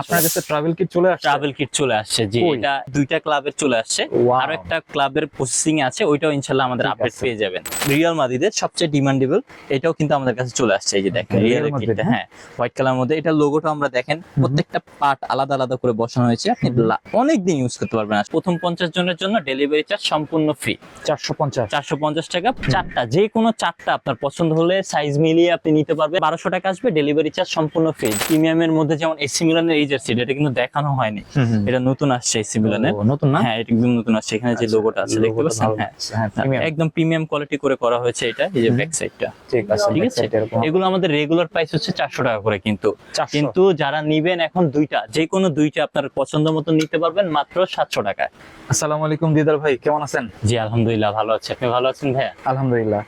আপনার কাছে travel kit চলে আসছে? ট্রাভেল কিট চলে আসছে জি এটা দুইটা ক্লাবের চলে আসছে। আর একটা ক্লাবের প্রসেসিং আছে ওইটাও ইনশাল্লাহ আমাদের আপডেট পেয়ে যাবেন। রিয়াল মাদিদের সবচেয়ে ডিমান্ডেবল এটাও কিন্তু আমাদের কাছে চলে আসছে এই যে দেখেন রিয়াল কিটটা হ্যাঁ। হোয়াইট কালার মধ্যে। এটা লোগোটা আমরা দেখেন প্রত্যেকটা পার্ট আলাদা আলাদা করে বসানো হয়েছে। আপনি অনেক দিন ইউজ করতে পারবেন প্রথম পঞ্চাশ জনের জন্য ডেলিভারি চার্জ সম্পূর্ণ ফ্রি চারশো পঞ্চাশ। চারশো পঞ্চাশ টাকা চারটা যে কোনো চারটা আপনার পছন্দ হলে সাইজ মিলিয়ে আপনি নিতে পারবেন। বারোশো টাকা আসবে ডেলিভারি চার্জ সম্পূর্ণ ফ্রি প্রিমিয়ামের মধ্যে যেমন এসি মিলানের এই জার্সি এটা কিন্তু দেখানো হয়নি। এটা নতুন আসছে এসি মিলানের নতুন না? হ্যাঁ এটা একদম নতুন আসছে। এখানে যে আচ্ছা, লোগোটা আছে দেখতে পাচ্ছেন? হ্যাঁ হ্যাঁ, premium। একদম প্রিমিয়াম কোয়ালিটি করে করা হয়েছে এটা এই যে ব্যাক সাইডটা ঠিক আছে ঠিক আছে? এগুলো আমাদের রেগুলার প্রাইস হচ্ছে চারশো টাকা করে কিন্তু। কিন্তু যারা নিবেন এখন দুইটা যে কোনো দুইটা আপনার পছন্দ মতো নিতে পারবেন মাত্র সাতশো টাকায়। আসসালামু আলাইকুম দিদার ভাই কেমন আছেন? জি আলহামদুলিল্লাহ ভালো আছে। আপনি ভালো আছেন ভাইয়া? আলহামদুলিল্লাহ।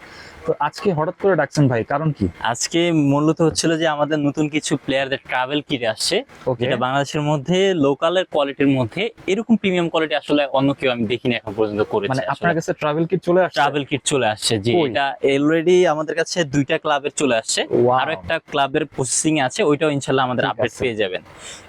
তো আজকে হঠাৎ করে ডাকছেন ভাই কারণ কি? আজকে মূলত হচ্ছিল যে আমাদের নতুন কিছু প্লেয়ারদের ট্রাভেল কিট আসছে যেটা বাংলাদেশের মধ্যে লোকালের কোয়ালিটির মধ্যে এরকম প্রিমিয়াম কোয়ালিটি আসলে অন্য কেউ আমি দেখিনি এখন পর্যন্ত করেছে মানে আপনার কাছে ট্রাভেল কিট চলে আসছে? ট্রাভেল কিট চলে আসছে জি এটা অলরেডি আমাদের কাছে দুইটা ক্লাবের চলে আসছে. আরও একটা ক্লাবের প্রসেসিং আছে ওইটাও ইনশাল্লাহ আমাদের আপডেট পেয়ে যাবেন।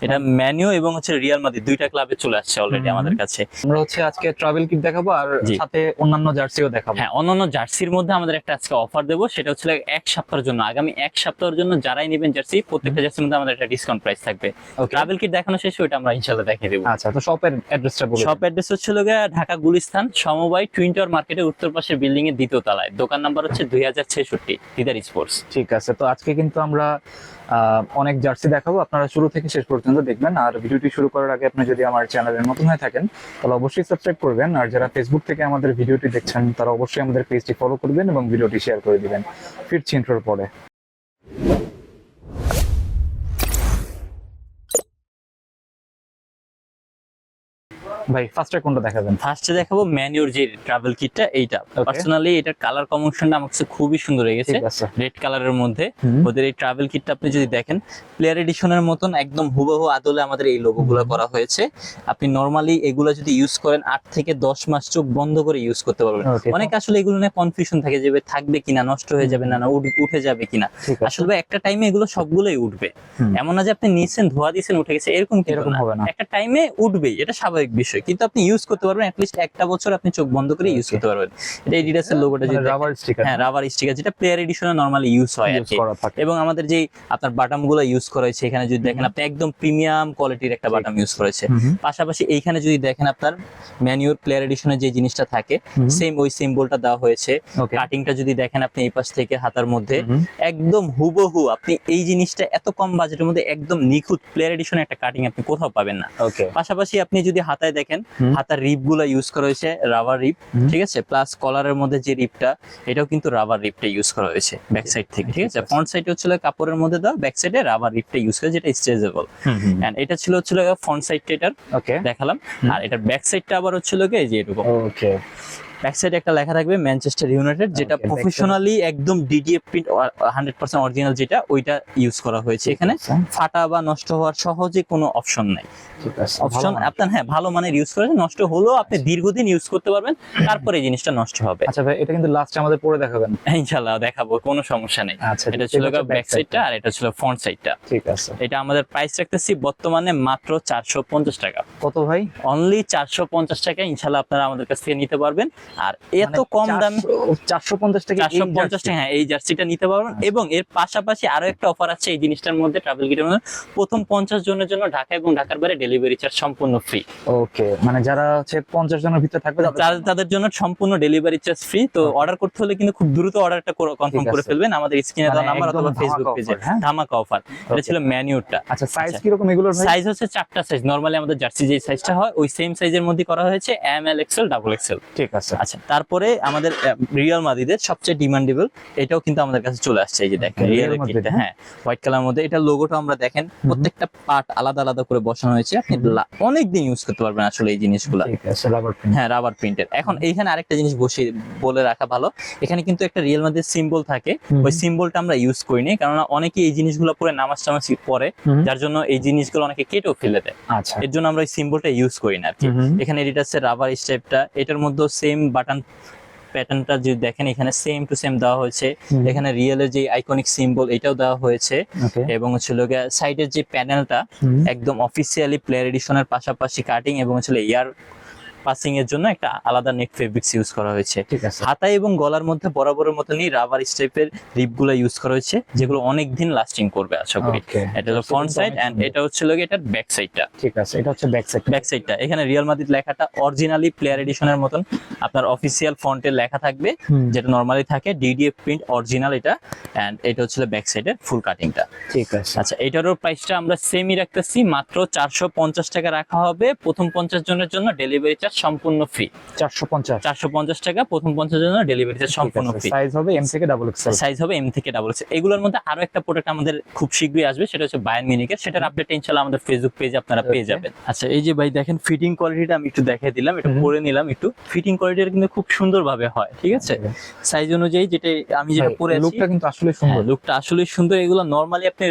এটা ম্যানিও এবং হচ্ছে রিয়াল মাদ্রিদ দুইটা ক্লাবে চলে আসছে অলরেডি আমাদের কাছে। আমরা হচ্ছে আজকে ট্রাভেল কিট দেখাবো আর সাথে অন্যান্য জার্সিও দেখাবো। হ্যাঁ অন্যান্য জার্সির মধ্যে আমাদের একটা আজকে অফার দেবো সেটা হচ্ছে এক সপ্তাহের জন্য। আগামী এক সপ্তাহের জন্য যারাই নেবেন জার্সি প্রত্যেকটা জার্সির মধ্যে আমাদের একটা ডিসকাউন্ট প্রাইস থাকবে. ট্রাভেল কিট দেখানো শেষ ওইটা আমরা ইনশাল্লাহ দেখিয়ে দেবো। আচ্ছা তো শপের অ্যাড্রেসটা বলুন শপ অ্যাড্রেস হচ্ছে লোকে ঢাকা গুলিস্তান সমবায় টুইন টাওয়ার মার্কেটের উত্তর পাশের বিল্ডিং এর দ্বিতীয় তলায়। দোকান নাম্বার হচ্ছে দুই হাজার ছেষট্টি দিদার স্পোর্টস ঠিক আছে তো আজকে কিন্তু আমরা অনেক জার্সি দেখাবো। আপনারা শুরু থেকে শেষ পর্যন্ত দেখবেন। আর ভিডিওটি শুরু করার আগে আপনি যদি আমার চ্যানেলের নতুন হয়ে থাকেন, তাহলে অবশ্যই সাবস্ক্রাইব করবেন। আর যারা ফেসবুক থেকে আমাদের ভিডিওটি দেখছেন, তারা অবশ্যই আমাদের পেজটি ফলো করবেন এবং ভিডিওটি শেয়ার করে দিবেন। ফিরছি ইন্ট্রোর পরে। ভাই ফার্স্টে কোনটা দেখাবেন? ফার্স্টে দেখাবো ম্যানিওর যে ট্রাভেল কিটটা এইটা। পার্সোনালি এটার কালার কম্বিনেশনটা আমার কাছে খুবই সুন্দর ঠিক আছে। রেড কালারের মধ্যে। ওদের এই ট্রাভেল কিটটা আপনি যদি দেখেন প্লেয়ার এডিশনের মতন একদম হুবহু আদলে আমাদের এই লোগোগুলো করা হয়েছে। আপনি নরমালি এগুলো যদি ইউজ করেন আট থেকে দশ মাস চোখ বন্ধ করে ইউজ করতে পারবেন। অনেক আসলে এগুলো নিয়ে কনফিউশন থাকে যে থাকবে কিনা? নষ্ট হয়ে যাবে না না উঠে যাবে কিনা? আসলে একটা টাইমে এগুলো সবগুলোই উঠবে। এমন না যে আপনি নিচ্ছেন ধোয়া দিয়েছেন উঠে গেছে এরকম এরকম হবে না। একটা টাইমে উঠবেই এটা স্বাভাবিক বিষয়। কিন্তু আপনি ইউজ করতে পারবেন অ্যাটলিস্ট একটা বছর আপনি চোখ বন্ধ করে ইউজ করতে পারবেন। এটা এডিডাসের লোগোটা যদি দেখেন, রাবার স্টিকার হ্যাঁ রাবার স্টিকার যেটা প্লেয়ার এডিশনে নরমালি ইউজ হয় আর কি। এবং আমাদের যে আপনার বাটামগুলো ইউজ করা হয়েছে এখানে যদি দেখেন আপনি একদম প্রিমিয়াম কোয়ালিটির একটা বাটাম ইউজ করেছে। পাশাপাশি এইখানে যদি দেখেন আপনার ম্যানিউর প্লেয়ার এডিশনে যে জিনিসটা থাকে সেম ওই সিম্বলটা দেওয়া হয়েছে। কাটিংটা যদি দেখেন আপনি এই পাশ থেকে হাতার মধ্যে একদম হুবহু আপনি এই জিনিসটা এত কম বাজেটের মধ্যে একদম নিখুঁত প্লেয়ার এডিশনে একটা কাটিং আপনি কোথাও পাবেন না। ওকে পাশাপাশি আপনি যদি হাতায় দেখেন হুম। হাতার রিপগুলো ইউজ করা হয়েছে রাবার রিপ ঠিক আছে? প্লাস কলারের মধ্যে যে রিপটা এটাও কিন্তু রাবার রিপটা ইউজ করা হয়েছে ব্যাক সাইড থেকে ঠিক আছে? ফ্রন্ট সাইড হচ্ছিল কাপড়ের মধ্যে দাও ব্যাক সাইডে রাবার রিপটা ইউজ করে যেটা স্ট্রেচেবল এন্ড এটা ছিল হচ্ছিল ফ্রন্ট সাইডটা এটার ওকে দেখালাম। আর এটার ব্যাক সাইডটা আবার হচ্ছিল কি এই যে এরকম। ওকে ব্যাক সাইডে একটা লেখা থাকবে ম্যানচেস্টার ইউনাইটেড যেটা প্রফেশনালি একদম DDF print hundred percent original যেটা ওইটা ইউজ করা হয়েছে এখানে। ফাটা বা নষ্ট হওয়ার সহজে কোনো অপশন নাই। অপশন আপনার হ্যাঁ ভালো মানের ইউজ করেছেন নষ্ট হলেও আপনি দীর্ঘদিন ইউজ করতে পারবেন তারপরে এই জিনিসটা নষ্ট হবে। আচ্ছা ভাই এটা কিন্তু লাস্ট আমাদের পরে দেখাবেন। ইনশাল্লাহ দেখাবো কোনো সমস্যা নেই। আচ্ছা এটা ছিল ব্যাক সাইডটা আর এটা ছিল ফ্রন্ট সাইডটা ঠিক আছে। এটা আমাদের প্রাইস রাখতেছি বর্তমানে মাত্র চারশো পঞ্চাশ টাকা। কত ভাই? অনলি চারশো পঞ্চাশ টাকা ইনশাল্লাহ আপনারা আমাদের কাছ থেকে নিতে পারবেন। আর এত কম দামে চারশো পঞ্চাশ টাকা চারশো পঞ্চাশ টাকা হ্যাঁ এই জার্সিটা নিতে পারবেন। এবং এর পাশাপাশি আরও একটা অফার আছে এই জিনিসটার মধ্যে ট্রাভেল কিটের মধ্যে। প্রথম পঞ্চাশ জনের জন্য ঢাকা এবং ঢাকার বাইরে ডেলিভারি চার্জ সম্পূর্ণ ফ্রি ওকে মানে যারা হচ্ছে পঞ্চাশ জনের ভিতরে থাকবে তাদের- জন্য সম্পূর্ণ ডেলিভারি চার্জ ফ্রি তো অর্ডার করতে হলে কিন্তু খুব দ্রুত অর্ডারটা কনফার্ম করে ফেলবেন। আমাদের স্ক্রিনে দেওয়া মানে নাম্বার অথবা ফেসবুক পেজে হ্যাঁ? ধামাকা অফার এটা Okay. ছিল ম্যানিউরটা আচ্ছা সাইজ আচ্ছা। কীরকম এগুলোর ভাই? সাইজ হচ্ছে চারটা সাইজ নরমালি আমাদের জার্সি যে সাইজটা হয় ওই সেম সাইজের মধ্যে করা হয়েছে M L XL double XL ঠিক আছে। আচ্ছা তারপরে আমাদের রিয়াল মাদিদের সবচেয়ে ডিমান্ডেবল এটাও কিন্তু আমাদের কাছে চলে আসছে এই যে দেখেন রিয়াল কিটটা হ্যাঁ হোয়াইট কালার মধ্যে এটা লোগোটা আমরা দেখেন প্রত্যেকটা পার্ট আলাদা আলাদা করে বসানো হয়েছে আপনি অনেক দিন ইউজ করতে পারবেন আসলে এই জিনিসগুলো। ঠিক আছে রাবার প্রিন্ট হ্যাঁ রাবার প্রিন্টের এখন এইখানে আরেকটা জিনিস বসে বলে রাখা ভালো এখানে কিন্তু একটা রিয়েল মাদের সিম্বল থাকে ওই সিম্বলটা আমরা ইউজ করি নি কারণ অনেকে এই জিনিসগুলো পরে নামাজ টামাজ পরে যার জন্য এই জিনিসগুলো অনেকে কেটেও ফেলে দেয়। আচ্ছা। এর জন্য আমরা ওই সিম্বলটা ইউজ করি না আর কি। এখানে এডিটাসের রাবার স্টেপটা এটার মধ্যে সেম বাটন প্যাটার্নটা যদি দেখেন এখানে সেম টু সেম দেওয়া হয়েছে। এখানে রিয়েলের যে আইকনিক সিম্বল এটাও দেওয়া হয়েছে। এবং হচ্ছে সাইডের যে প্যানেলটা একদম অফিসিয়ালি প্লেয়ার এডিশনের পাশাপাশি কাটিং এবং হচ্ছে ইয়ার পাসিং এর জন্য একটা আলাদা নেট ফেব্রিক্স ইউজ করা হয়েছে। ঠিক আছে। হাতা এবং গলার মধ্যে বরাবরের মতনই রাবার স্টেপের রিপগুলো ইউজ করা হয়েছে যেগুলো অনেক দিন লাস্টিং করবে আশা করি। এটা হলো ফ্রন্ট সাইড এন্ড এটা হচ্ছে লোক এটার ব্যাক সাইডটা ঠিক আছে এটা হচ্ছে ব্যাক সাইড ব্যাক সাইডটা এখানে রিয়াল মাদ্রিদ লেখাটা অরিজিনালি প্লেয়ার এডিশনের মতন আপনার অফিসিয়াল ফন্টের লেখা থাকবে যেটা নরমালি থাকে ডিডিএফ প্রিন্ট অরিজিনাল এটা এন্ড এটা হচ্ছে ব্যাক সাইডের ফুল কাটিংটা ঠিক আছে। আচ্ছা এটারও প্রাইসটা আমরা সেমই রাখতেছি মাত্র চারশো পঞ্চাশ টাকা রাখা হবে প্রথম পঞ্চাশ জনের জন্য ডেলিভারি চার্জ সম্পূর্ণ ফ্রি চারশো পঞ্চাশ। চারশো পঞ্চাশ টাকা প্রথম পঞ্চাশ জনের ডেলিভারি চার্জ সম্পূর্ণ ফ্রি সাইজ হবে এম থেকে ডাবল এক্সেল সাইজ হবে এম থেকে ডাবল এক্স এগুলোর মধ্যে আরও একটা প্রোডাক্ট আমাদের খুব শীঘ্রই আসবে সেটা হচ্ছে বায়ান মিনিকের সেটার আপডেট ইনশাল্লাহ আমাদের ফেসবুক পেজে আপনারা পেয়ে যাবেন। আচ্ছা এই যে ভাই দেখেন ফিটিং কোয়ালিটিটা আমি একটু দেখিয়ে দিলাম এটা পরে নিলাম একটু। ফিটিং কোয়ালিটিটা কিন্তু খুব সুন্দর ভাবে হয় ঠিক আছে? সাইজ অনুযায়ী যেটা আমি যেটা পরে আছি লুকটা কিন্তু আসলে সুন্দর। লুকটা আসলে সুন্দর। এগুলো নরমালি আপনি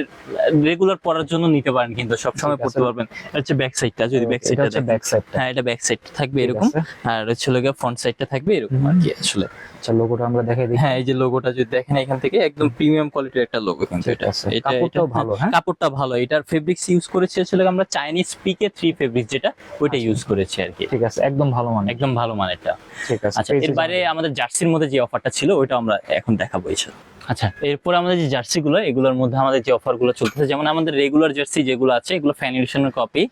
রেগুলার পরার জন্য নিতে পারেন কিন্তু সব সময় পড়তে পারবেন। হচ্ছে ব্যাক সাইডটা যদি ব্যাক সাইডটা ব্যাক সাইডটা হ্যাঁ এটা ব্যাক সাইড থাকবে এরকম। আর হচ্ছে লোকে ফ্রন্ট সাইডটা থাকবে এরকম আর কি আসলে। আচ্ছা লোগোটা আমরা দেখাই দিই। হ্যাঁ এই যে লোগোটা যদি দেখেন এখান থেকে একদম প্রিমিয়াম কোয়ালিটির একটা লোগো কিন্তু এটা। আছে। এটা কাপড়টাও ভালো, হ্যাঁ? কাপড়টা ভালো। এটার ফেব্রিক্স ইউজ করেছি আসলে আমরা চাইনিজ পিকে থ্রি ফেব্রিক যেটা ওইটা আচ্ছা। ইউজ করেছি আর কি। ঠিক আছে একদম ভালো মানে একদম ভালো মানেরটা ঠিক আছে আচ্ছা এর বাইরে আমাদের জার্সির মধ্যে যে অফারটা ছিল ওইটা আমরা এখন দেখাবো এইসব আচ্ছা এরপর আমাদের যে জার্সি গুলো এগুলোর মধ্যে আমাদের যে অফারগুলো চলতেছে যেমন আমাদের রেগুলার জার্সি যেগুলো আছে এগুলো ফ্যান এডিশনের কপি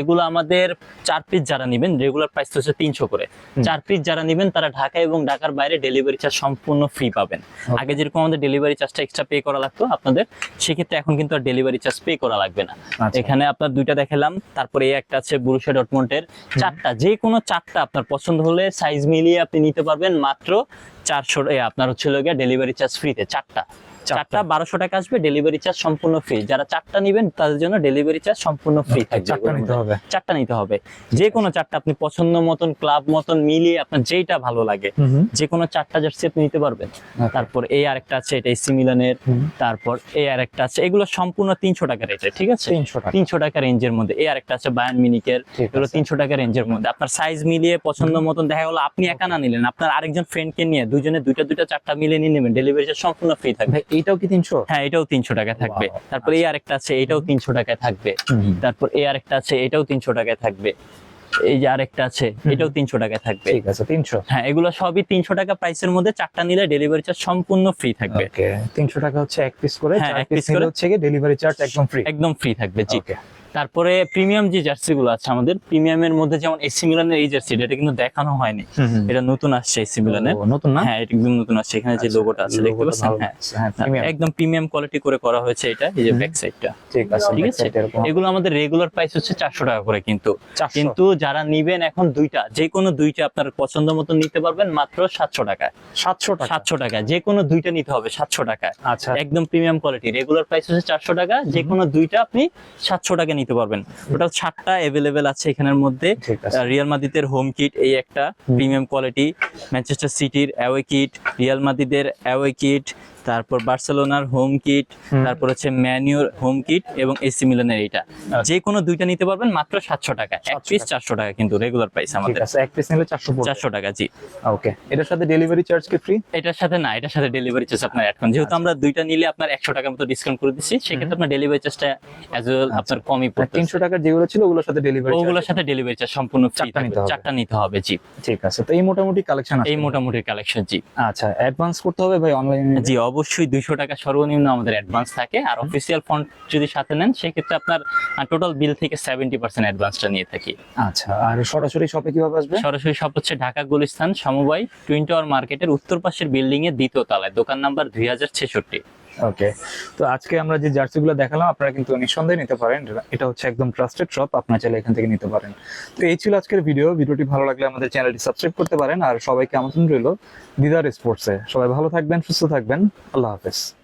এগুলো আমাদের চার পিস যারা নেবেন রেগুলার প্রাইস হচ্ছে তিনশো করে। চার পিস যারা নেবেন তারা ঢাকা এবং ঢাকার বাইরে ডেলিভারি চার্জ সম্পূর্ণ ফ্রি পাবেন। আগে যেরকম আমাদের ডেলিভারি চার্জটা এক্সট্রা পে করা লাগতো আপনাদের সেক্ষেত্রে এখন কিন্তু আর ডেলিভারি চার্জ পে করা লাগবে না। আচ্ছা। এখানে আপনার দুইটা দেখালাম তারপরে এই একটা আছে বুরুশা ডটমন্টের চারটা যে কোনো চারটা আপনার পছন্দ হলে সাইজ মিলিয়ে আপনি নিতে পারবেন মাত্র চারশো আপনার হচ্ছে ডেলিভারি চার্জ ফ্রিতে চারটা চারটা। বারোশো টাকা আসবে ডেলিভারি চার্জ সম্পূর্ণ ফ্রি যারা চারটা নেবেন তাদের জন্য ডেলিভারি চার্জ সম্পূর্ণ ফ্রি থাকবে। চারটা নিতে হবে। চারটা নিতে হবে। যে কোনো চারটা আপনি পছন্দ মতন ক্লাব মতন মিলিয়ে আপনার যেইটা ভালো লাগে যে কোনো চারটা জার্সি আপনি নিতে পারবেন। তারপর এই আরেকটা আছে এটা এসি মিলানের তারপর এই আরেকটা আছে এগুলো সম্পূর্ণ তিনশো টাকা রেটে ঠিক আছে? তিনশো টাকা। রেঞ্জের মধ্যে। এই আরেকটা আছে বায়ান মিনিকের এগুলো তিনশো টাকা রেঞ্জের মধ্যে। আপনার সাইজ মিলিয়ে পছন্দ মতন দেখা গেলো আপনি একা না নিলেন আপনার আরেকজন ফ্রেন্ডকে নিয়ে দুজনে দুইটা দুইটা চারটা মিলিয়ে নিয়ে নেবেন ডেলিভারি সম্পূর্ণ ফ্রি থাকবে। এইটাও কি তিনশো? হ্যাঁ এটাও তিনশো টাকা থাকবে। তারপর এই আরেকটা আছে এটাও তিনশো টাকায় থাকবে। তারপর এই আরেকটা আছে এটাও তিনশো টাকায় থাকবে। এই যে আরেকটা আছে এটাও তিনশো টাকায় থাকবে। ঠিক আছে তিনশো। হ্যাঁ এগুলো সবই তিনশো টাকা প্রাইসের মধ্যে চারটা নিলে ডেলিভারি চার্জ সম্পূর্ণ ফ্রি থাকবে। ওকে তিনশো টাকা হচ্ছে এক পিস করে হ্যাঁ, চার এক পিস করে। হচ্ছে ডেলিভারি চার্জ একদম ফ্রি একদম ফ্রি থাকবে জি। তারপরে প্রিমিয়াম যে জার্সি গুলো আছে আমাদের প্রিমিয়ামের মধ্যে যেমন এসি মিলানের এই জার্সি এটা কিন্তু দেখানো হয়নি। এটা নতুন আসছে এসি মিলানের নতুন না? হ্যাঁ এটা একদম নতুন আসছে। এখানে যে আচ্ছা, লোগোটা আছে দেখতে পাচ্ছেন? হ্যাঁ। হ্যাঁ। একদম প্রিমিয়াম কোয়ালিটি করে করা হয়েছে এটা এই যে ব্যাক সাইডটা ঠিক আছে ঠিক আছে? এগুলো আমাদের রেগুলার প্রাইস হচ্ছে চারশো টাকা করে কিন্তু। কিন্তু যারা নিবেন এখন দুইটা যে কোনো দুইটা আপনার পছন্দ মতো নিতে পারবেন মাত্র সাতশো টাকায়। 700 টাকা। সাতশো টাকায় যে কোনো দুইটা নিতে হবে সাতশো টাকায়। আচ্ছা। একদম প্রিমিয়াম কোয়ালিটি রেগুলার প্রাইস হচ্ছে চারশো টাকা যে কোনো দুইটা আপনি সাতশো টাকা নিতে পারবেন। টোটাল সাতটা অ্যাভেলেবেল আছে এখানের মধ্যে। রিয়াল মাদিদের হোম কিট এই একটা। প্রিমিয়াম কোয়ালিটি ম্যানচেস্টার সিটির অ্যাওয়ে কিট রিয়াল মাদিদের অ্যাওয়ে কিট তারপর বার্সেলোনার হোম। কিট তারপর হচ্ছে ম্যানিউর হোম কিট এবং এসি মিলানের এইটা। যে কোনো দুইটা নিতে পারবেন মাত্র সাতশো টাকা। এক পিস চারশো টাকা কিন্তু রেগুলার প্রাইস আমাদের। এক পিস নিলে 400 পড়বে। চারশো টাকা জি। ওকে এটার সাথে ডেলিভারি চার্জ কি ফ্রি এটার সাথে না এটার সাথে ডেলিভারি চার্জ আপনার অ্যাড করেন যেহেতু আমরা দুইটা নিলে আপনার একশো টাকার মতো ডিসকাউন্ট করে দিচ্ছি সেক্ষেত্রে আপনার ডেলিভারি চার্জটা অ্যাজ ওয়েল আপনার কমই পড়বে 300 টাকার যেগুলো ছিল ওগুলোর সাথে ডেলিভারি ওগুলোর সাথে ডেলিভারি চার্জ সম্পূর্ণ। চারটা নিতে হবে। জি। ঠিক আছে তো এই মোটামুটি কালেকশন এই মোটামুটি কালেকশন জি। আচ্ছা অ্যাডভান্স করতে হবে ভাই অনলাইনে জি অবশ্যই দুইশো টাকা সর্বনিম্ন আমাদের অ্যাডভান্স থাকে। আর অফিসিয়াল ফন্ড যদি সাথে নেন সেক্ষেত্রে আপনার টোটাল বিল থেকে সেভেন্টি পার্সেন্ট অ্যাডভান্সটা নিয়ে থাকি। আচ্ছা আর সরাসরি শপে কীভাবে আসবে? সরাসরি সব হচ্ছে ঢাকা গুলিস্তান সমবায় টুইন টাওয়ার মার্কেটের উত্তর পাশের বিল্ডিং এর দ্বিতীয় তলায়। দোকান নাম্বার দুই হাজার ছেষট্টি। ওকে তো আজকে আমরা যে জার্সিগুলো দেখালাম, আপনারা কিন্তু নিঃসন্দেহে নিতে পারেন। এটা হচ্ছে একদম ট্রাস্টেড শপ আপনারা চাইলে এখান থেকে নিতে পারেন। তো এই ছিল আজকের ভিডিও ভিডিওটি ভালো লাগলে আমাদের চ্যানেলটি সাবস্ক্রাইব করতে পারেন। আর সবাইকে আমন্ত্রণ রইল দিদার স্পোর্টসে সবাই ভালো থাকবেন, সুস্থ থাকবেন। আল্লাহ হাফেজ।